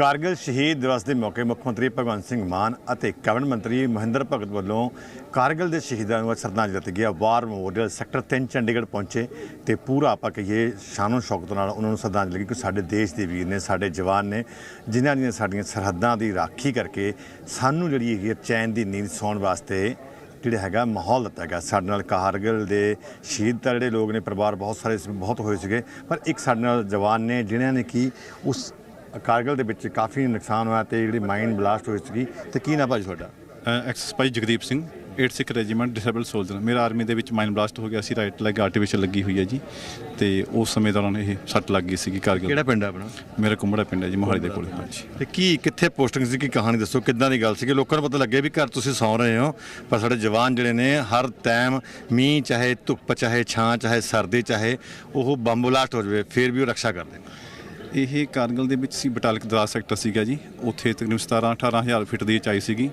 ਕਾਰਗਿਲ ਸ਼ਹੀਦ ਦਿਵਸ ਦੇ ਮੌਕੇ ਮੁੱਖ ਮੰਤਰੀ ਭਗਵੰਤ ਸਿੰਘ ਮਾਨ ਅਤੇ ਕੈਬਨਿਟ ਮੰਤਰੀ ਮਹਿੰਦਰ ਭਗਤ ਵੱਲੋਂ ਕਾਰਗਿਲ ਦੇ ਸ਼ਹੀਦਾਂ ਨੂੰ ਸ਼ਰਧਾਂਜਲੀ ਦਿੱਤੀ ਗਿਆ ਵਾਰ ਮੈਮੋਰੀਅਲ ਸੈਕਟਰ 3 ਚੰਡੀਗੜ੍ਹ ਪਹੁੰਚੇ ਤੇ ਪੂਰਾ ਆਪਾਂ ਕਹੀਏ ਸ਼ਾਨੋ ਸ਼ੌਕਤ ਨਾਲ ਉਹਨਾਂ ਨੂੰ ਸ਼ਰਧਾਂਜਲੀ ਕਿ ਸਾਡੇ ਦੇਸ਼ ਦੇ ਵੀਰ ਨੇ, ਸਾਡੇ ਜਵਾਨ ਨੇ, ਜਿਨ੍ਹਾਂ ਦੀਆਂ ਸਾਡੀਆਂ ਸਰਹੱਦਾਂ ਦੀ ਰਾਖੀ ਕਰਕੇ ਸਾਨੂੰ ਜਿਹੜੀ ਹੈਗੀ ਹੈ ਚੈਨ ਦੀ ਨੀਂਦ ਸੌਣ ਵਾਸਤੇ ਜਿਹੜਾ ਹੈਗਾ ਮਾਹੌਲ ਦਿੱਤਾ ਗਿਆ। ਸਾਡੇ ਨਾਲ ਕਾਰਗਿਲ ਦੇ ਸ਼ਹੀਦ ਤਾਂ ਜਿਹੜੇ ਲੋਕ ਨੇ, ਪਰਿਵਾਰ ਬਹੁਤ ਸਾਰੇ ਬਹੁਤ ਹੋਏ ਸੀਗੇ, ਪਰ ਇੱਕ ਸਾਡੇ ਨਾਲ ਜਵਾਨ ਨੇ, ਜਿਨ੍ਹਾਂ ਨੇ ਕੀ ਉਸ ਕਾਰਗਿਲ ਦੇ ਵਿੱਚ ਕਾਫੀ ਨੁਕਸਾਨ ਹੋਇਆ ਤੇ ਜਿਹੜੀ ਮਾਈਂਡ ਬਲਾਸਟ ਹੋਈ ਸੀਗੀ ਤੇ ਕੀ ਨਾ ਭਾਜੀ ਤੁਹਾਡਾ? ਐਕਸਸ ਭਾਈ Jagdeep Singh 86 regiment disable soldier ਮੇਰਾ ਆਰਮੀ ਦੇ ਵਿੱਚ ਮਾਈਨ ਬਲਾਸਟ ਹੋ ਗਿਆ ਸੀ ਰਾਈਟ ਲੈਗ ਆਰਟੀਫੀਸ਼ਲ ਲੱਗੀ ਹੋਈ ਹੈ ਜੀ। ਤੇ ਉਸ ਸਮੇਂ ਦੌਰਾਨ ਇਹ ਸੱਟ ਲੱਗ ਗਈ ਸੀਗੀ ਕਾਰਗਿਲ ਕਿਹੜਾ ਪਿੰਡ ਹੈ ਆਪਣਾ? ਮੇਰਾ ਕੁੰਬੜਾ ਪਿੰਡ ਹੈ ਜੀ ਮੋਹਾਲੀ ਦੇ ਕੋਲ ਹਾਂਜੀ। ਤੇ ਕੀ ਕਿੱਥੇ ਪੋਸਟਿੰਗ ਸੀ ਕੀ ਕਹਾਣੀ ਦੱਸੋ ਕਿੱਦਾਂ ਦੀ ਗੱਲ ਸੀ ਕਿ ਲੋਕਾਂ ਨੂੰ ਪਤਾ ਲੱਗੇ ਵੀ ਘਰ ਤੁਸੀਂ ਸੌ ਰਹੇ ਹੋ ਪਰ ਸਾਡੇ ਜਵਾਨ ਜਿਹੜੇ ਨੇ ਹਰ ਟਾਈਮ ਮੀਂਹ ਚਾਹੇ ਧੁੱਪ ਚਾਹੇ ਛਾਂ ਚਾਹੇ ਸਰਦੀ ਚਾਹੇ ਉਹ ਬੰਬ ਬਲਾਸਟ ਹੋ ਜਾਵੇ ਫਿਰ ਵੀ ਉਹ ਰੱਖਿਆ ਕਰਦੇ ਨੇ। ਇਹ ਕਾਰਗਿਲ ਦੇ ਵਿੱਚ ਸੀ, ਬਟਾਲਕ ਦਰਾਜ ਸੈਕਟਰ ਸੀਗਾ ਜੀ। ਉੱਥੇ ਤਕਰੀਬਨ 17 18000 ਫੀਟ ਦੀ ਉਚਾਈ ਸੀਗੀ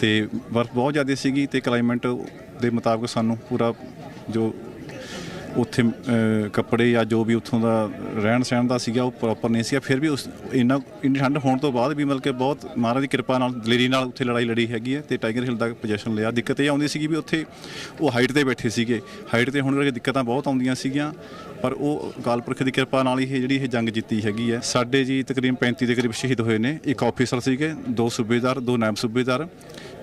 ਤੇ ਬਰਫ਼ ਬਹੁਤ ਜ਼ਿਆਦਾ ਸੀਗੀ ਤੇ ਕਲਾਈਮੇਟ ਦੇ ਮੁਤਾਬਕ ਸਾਨੂੰ ਪੂਰਾ ਜੋ ਉੱਥੇ ਕੱਪੜੇ ਜਾਂ ਜੋ ਵੀ ਉੱਥੋਂ ਦਾ ਰਹਿਣ ਸਹਿਣ ਦਾ ਸੀਗਾ, ਉਹ ਪ੍ਰੋਪਰ ਨਹੀਂ ਸੀਗਾ। ਫਿਰ ਵੀ ਉਸ, ਇੰਨਾ, ਇੰਨੀ ਠੰਡ ਹੋਣ ਤੋਂ ਬਾਅਦ ਵੀ ਮਤਲਬ ਕਿ ਬਹੁਤ ਮਹਾਰਾਜ ਦੀ ਕਿਰਪਾ ਨਾਲ, ਦਲੇਰੀ ਨਾਲ ਉੱਥੇ ਲੜਾਈ ਲੜੀ ਹੈਗੀ ਹੈ ਤੇ ਟਾਈਗਰ ਹਿਲ ਦਾ ਪੋਜੀਸ਼ਨ ਲਿਆ। ਦਿੱਕਤ ਇਹ ਆਉਂਦੀ ਸੀਗੀ ਵੀ ਉੱਥੇ ਉਹ ਹਾਈਟ ਤੇ ਬੈਠੇ ਸੀਗੇ। ਹਾਈਟ ਤੇ ਹੋਣ ਕਰਕੇ ਦਿੱਕਤਾਂ ਬਹੁਤ ਆਉਂਦੀਆਂ ਸੀਗੀਆਂ, ਪਰ ਉਹ ਅਕਾਲ ਪੁਰਖ ਦੀ ਕਿਰਪਾ ਨਾਲ ਹੀ ਇਹ ਜਿਹੜੀ ਇਹ ਜੰਗ ਜਿੱਤੀ ਹੈਗੀ ਹੈ। ਸਾਡੇ ਜੀ ਤਕਰੀਬਨ 35 ਦੇ ਕਰੀਬ ਸ਼ਹੀਦ ਹੋਏ ਨੇ। ਇੱਕ ਆਫੀਸਰ ਸੀਗੇ, ਦੋ ਸੂਬੇਦਾਰ, ਦੋ ਨਾਇਬ ਸੂਬੇਦਾਰ।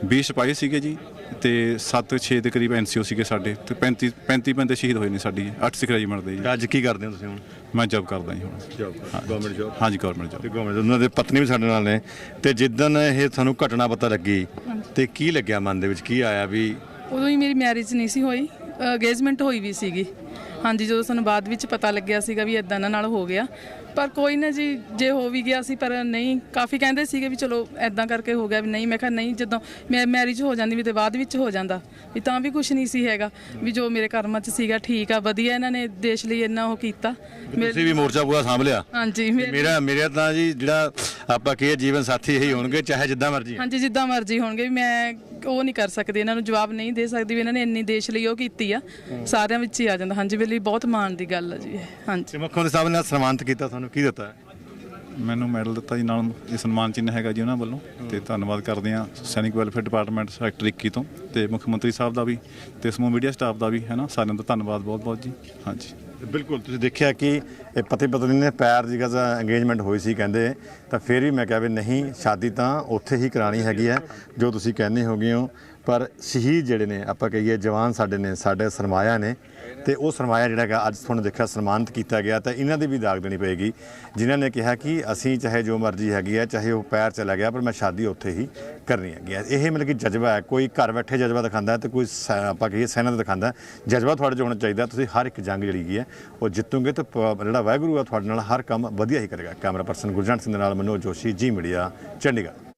20 ਸਿਪਾਹੀ ਸੀਗੇ ਜੀ ਤੇ 7 6 ਦੇ ਕਰੀਬ ਐਨਸੀਓ ਸੀਗੇ ਸਾਡੇ ਤੇ 35 35 ਬੰਦੇ ਸ਼ਹੀਦ ਹੋਏ ਨੇ ਸਾਡੀ 8 ਸਿੱਖ ਰੈਜੀਮੈਂਟ ਦੇ ਜੀ ਅੱਜ ਕੀ ਕਰਦੇ ਹੋ ਤੁਸੀਂ ਹੁਣ? ਮੈਂ ਜੌਬ ਕਰਦਾ ਜੀ ਹੁਣ। ਗਵਰਨਮੈਂਟ ਜੋਬ ਹਾਂਜੀ ਗਵਰਨਮੈਂਟ ਜੌਬ ਤੇ ਗਵਰਨਮੈਂਟ ਉਹਨਾਂ ਦੇ ਪਤਨੀ ਵੀ ਸਾਡੇ ਨਾਲ ਨੇ। ਤੇ ਜਿੱਦਨ ਇਹ ਤੁਹਾਨੂੰ ਘਟਨਾ ਪਤਾ ਲੱਗੀ ਤੇ ਕੀ ਲੱਗਿਆ ਮਨ ਦੇ ਵਿੱਚ? ਕੀ ਆਇਆ ਵੀ ਉਦੋਂ ਹੀ ਮੇਰੀ ਮੈਰਿਜ ਨਹੀਂ ਸੀ ਹੋਈ ਅਗੇਜਮੈਂਟ ਹੋਈ ਵੀ ਸੀਗੀ। ਹਾਂਜੀ ਜਦੋਂ ਸਾਨੂੰ ਬਾਅਦ ਵਿੱਚ ਪਤਾ ਲੱਗਿਆ ਸੀਗਾ ਵੀ ਇਦਾਂ ਨਾਲ ਹੋ ਗਿਆ ਪਰ ਕੋਈ ਨਾ ਜੀ ਜੇ ਹੋ ਵੀ ਗਿਆ ਸੀ ਪਰ ਨਹੀਂ। ਕਾਫੀ ਕਹਿੰਦੇ ਸੀਗੇ ਵੀ ਚਲੋ ਇਦਾਂ ਕਰਕੇ ਹੋ ਗਿਆ ਵੀ ਨਹੀਂ। ਮੈਂ ਕਿਹਾ ਨਹੀਂ ਜਦੋਂ ਮੈਂ ਮੈਰਿਜ ਹੋ ਜਾਂਦੀ ਵੀ ਤੇ ਬਾਅਦ ਵਿੱਚ ਹੋ ਜਾਂਦਾ। ਵੀ ਤਾਂ ਵੀ ਕੁਝ ਨਹੀਂ ਸੀ ਹੈਗਾ। ਵੀ ਜੋ ਮੇਰੇ ਕਰਮਾਂ 'ਚ ਸੀਗਾ ਠੀਕ ਆ ਵਧੀਆ ਇਹਨਾਂ ਨੇ ਦੇਸ਼ ਲਈ ਇੰਨਾ ਉਹ ਕੀਤਾ। ਤੁਸੀਂ ਵੀ ਮੋਰਚਾ ਪੂਰਾ ਸਾਂਭ ਲਿਆ ਹਾਂਜੀ ਮੇਰੇ- ਮੇਰਾ ਮੇਰਾ ਤਾਂ ਜੀ ਜਿਹੜਾ ਆਪਾਂ ਕਹੀਏ ਜੀਵਨ ਸਾਥੀ ਇਹੀ ਹੋਣਗੇ ਚਾਹੇ ਜਿੱਦਾਂ ਮਰਜ਼ੀ ਹਾਂਜੀ ਜਿੱਦਾਂ ਮਰਜ਼ੀ ਹੋਣਗੇ। ਵੀ ਮੈਂ ਉਹ ਨਹੀਂ ਕਰ ਸਕਦੀ ਇਹਨਾਂ ਨੂੰ ਜਵਾਬ ਨਹੀਂ ਦੇ ਸਕਦੀ ਵੀ ਇਹਨਾਂ ਨੇ ਇੰਨੀ ਦੇਸ਼ ਲਈ ਉਹ ਕੀਤੀ ਆ। ਸਾਰਿਆਂ ਵਿੱਚ ਹੀ ਆ ਜਾਂਦਾ। ਹਾਂਜੀ ਮੇਰੇ ਲਈ ਬਹੁਤ ਮਾਣ ਦੀ ਗੱਲ ਆ ਜੀ ਇਹ। ਹਾਂਜੀ। ਤੇ ਮੁੱਖ ਮੰਤਰੀ ਸਾਹਿਬ ਨੇ ਸਨਮਾਨਿਤ ਕੀਤਾ ਤੁਹਾਨੂੰ ਕੀ ਦਿੱਤਾ? ਮੈਨੂੰ ਮੈਡਲ ਦਿੱਤਾ ਜੀ ਨਾਲ ਇਹ ਸਨਮਾਨ ਚਿੰਨ੍ਹ ਹੈਗਾ ਜੀ ਉਹਨਾਂ ਵੱਲੋਂ ਤੇ ਧੰਨਵਾਦ ਕਰਦੇ ਹਾਂ ਸੈਨਿਕ ਵੈਲਫੇਅਰ ਡਿਪਾਰਟਮੈਂਟ ਸੈਕਟਰ 21 ਤੋਂ ਤੇ ਮੁੱਖ ਮੰਤਰੀ ਸਾਹਿਬ ਦਾ ਵੀ ਤੇ ਸਮੂਹ ਮੀਡੀਆ ਸਟਾਫ ਦਾ ਵੀ ਹੈ ਨਾ ਸਾਰਿਆਂ ਦਾ ਧੰਨਵਾਦ ਬਹੁਤ ਬਹੁਤ ਜੀ। ਹਾਂਜੀ। ਬਿਲਕੁਲ ਤੁਸੀਂ ਦੇਖਿਆ ਕਿ ਇਹ ਪਤੀ ਪਤਨੀ ਨੇ ਪੈਰ ਦੀ ਗਜ਼ਾ ਇੰਗੇਜਮੈਂਟ ਹੋਈ ਸੀ ਕਹਿੰਦੇ ਤਾਂ ਫਿਰ ਵੀ ਮੈਂ ਕਿਹਾ ਵੀ ਨਹੀਂ ਸ਼ਾਦੀ ਤਾਂ ਉੱਥੇ ਹੀ ਕਰਾਣੀ ਹੈਗੀ ਹੈ ਜੋ ਤੁਸੀਂ ਕਹਿੰਦੇ ਹੋਗੇ ਹੋ। ਪਰ ਸ਼ਹੀਦ ਜਿਹੜੇ ਨੇ, ਆਪਾਂ ਕਹੀਏ ਜਵਾਨ ਸਾਡੇ ਨੇ, ਸਾਡੇ ਸਰਮਾਇਆ ਨੇ ਤੇ ਉਹ ਸਰਮਾਇਆ ਜਿਹੜਾ ਹੈਗਾ, ਅੱਜ ਤੁਹਾਨੂੰ ਦੇਖਿਆ ਸਨਮਾਨਿਤ ਕੀਤਾ ਗਿਆ ਤਾਂ ਇਹਨਾਂ ਦੀ ਵੀ ਦਾਗ ਦੇਣੀ ਪਏਗੀ। ਜਿਨ੍ਹਾਂ ਨੇ ਕਿਹਾ ਕਿ ਅਸੀਂ ਚਾਹੇ ਜੋ ਮਰਜ਼ੀ ਹੈਗੀ ਹੈ ਚਾਹੇ ਉਹ ਪੈਰ ਚਲਾ ਗਿਆ, ਪਰ ਮੈਂ ਸ਼ਾਦੀ ਉੱਥੇ ਹੀ ਕਰਨੀ ਹੈਗੀ ਹੈ ਇਹ ਮਤਲਬ ਕਿ ਜਜ਼ਬਾ ਹੈ, ਕੋਈ ਘਰ ਬੈਠੇ ਜਜ਼ਬਾ ਦਿਖਾਉਂਦਾ ਹੈ ਤੇ ਕੋਈ ਸੈ- ਆਪਾਂ ਕਹੀਏ ਸੈਨਾ ਦਿਖਾਉਂਦਾ। ਜਜ਼ਬਾ ਤੁਹਾਡੇ 'ਚ ਹੋਣਾ ਚਾਹੀਦਾ, ਤੁਸੀਂ ਹਰ ਇੱਕ ਜੰਗ ਜਿਹੜੀ ਹੈਗੀ ਹੈ ਉਹ ਜਿੱਤੋਗੇ ਤੇ ਪ- ਜਿਹੜਾ ਵਾਹਿਗੁਰੂ ਆ, ਤੁਹਾਡੇ ਨਾਲ ਹਰ ਕੰਮ ਵਧੀਆ ਹੀ ਕਰੇਗਾ। ਕੈਮਰਾ ਪਰਸਨ ਗੁਰਜੰਟ ਸਿੰਘ ਦੇ ਨਾਲ ਮਨੋਜ ਜੋਸ਼ੀ, ਜੀ ਮੀਡੀਆ, ਚੰਡੀਗੜ੍ਹ।